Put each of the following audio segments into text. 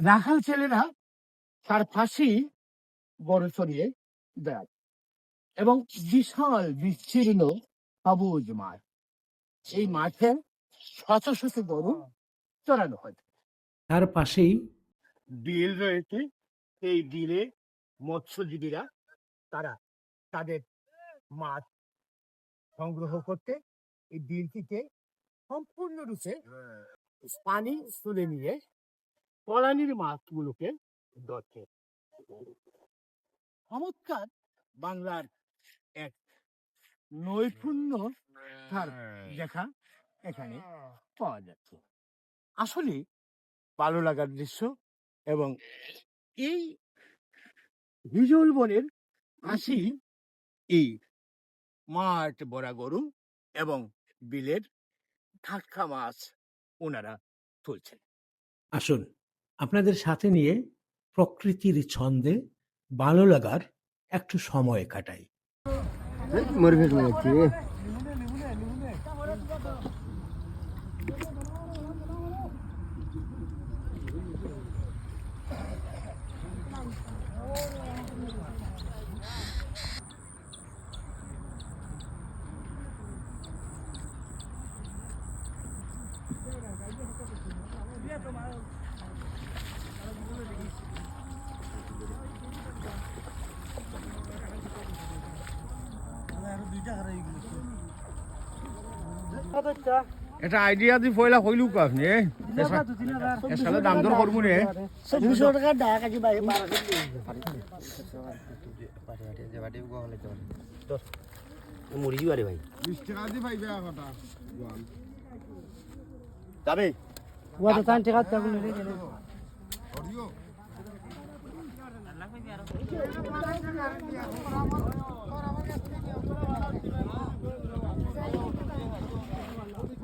রাখাল ছেলেরা তার পাশেই বড় ছড়িয়ে দেয় এবং বিশাল বিস্তীর্ণ সবুজ মাঠ। এই মাঠে শত শত গরু চড়ানো হয়। তার পাশেই বিল রয়েছে। এই বিলে মৎস্যজীবীরা তারা তাদের মাছ সংগ্রহ করতে এই বিলটিতে সম্পূর্ণরূপে পানি তুলে নিয়ে পলানির মাছগুলোকে ধরছে চমৎকার বাংলার এক নৈপুণ্য তার দেখা এখানে পাওয়া যাচ্ছে। আসলে ভালো লাগার দৃশ্য এবং এই হিজল বনের আসি এই মাঠ বড়া গরু এবং বিলের টাটকা মাছ ওনারা তুলছেন। আসুন। আপনাদের সাথে নিয়ে প্রকৃতির ছন্দে ভালো লাগার একটু সময় কাটাই। এটা আইডিয়া দি পয়লা কইলু কা আপনি এসালে দাম দর করব নে দুশো টাকা ডাক আছে ভাই মুড়ি দিবারে ভাই। যাবে? ওটা তান টাকা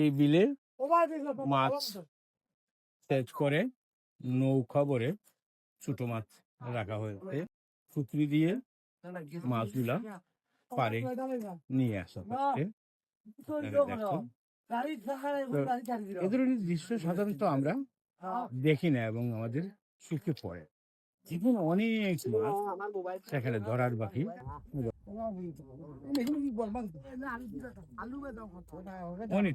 এই বিলে মাছ সেচ করে নৌকা ভরে ছোট মাছ রাখা হয়েছে। সুতরি দিয়ে মাছগুলা পারে নিয়ে আসা হচ্ছে। এ ধরনের দৃশ্য সাধারণত আমরা দেখি না এবং আমাদের চোখে পড়ে। যেখানে অনেক মাছ সেখানে ধরার বাকি। অনেক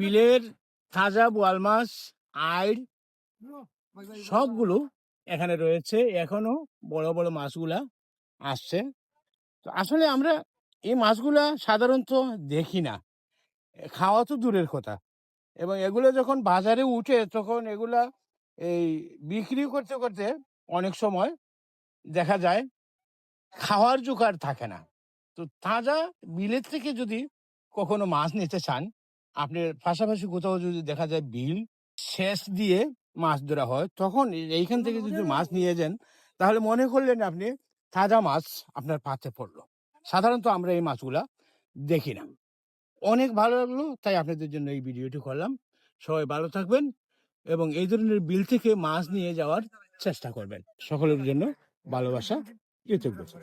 বিলের তাজা বোয়াল মাছ আইড় সবগুলো এখানে রয়েছে। এখনও বড় বড় মাছগুলা আসছে। তো আসলে আমরা এই মাছগুলা সাধারণত দেখি না। খাওয়া তো দূরের কথা। এবং এগুলো যখন বাজারে উঠে তখন এগুলা এই বিক্রি করতে করতে অনেক সময় দেখা যায় খাওয়ার জোগাড় থাকে না। তো তাজা বিলের থেকে যদি কখনো মাছ নিতে চান আপনার পাশাপাশি কোথাও যদি দেখা যায় বিল শেষ দিয়ে মাছ ধরা হয় তখন এইখান থেকে যদি মাছ নিয়ে যান তাহলে মনে করলেন আপনি তাজা মাছ আপনার পাতে পড়ল। সাধারণত আমরা এই মাছগুলা দেখি না। অনেক ভালো লাগল তাই আপনাদের জন্য এই ভিডিওটি করলাম। সবাই ভালো থাকবেন এবং এই ধরনের বিল থেকে মাছ নিয়ে যাওয়ার চেষ্টা করবেন। সকলের জন্য ভালোবাসা কৃতজ্ঞতা।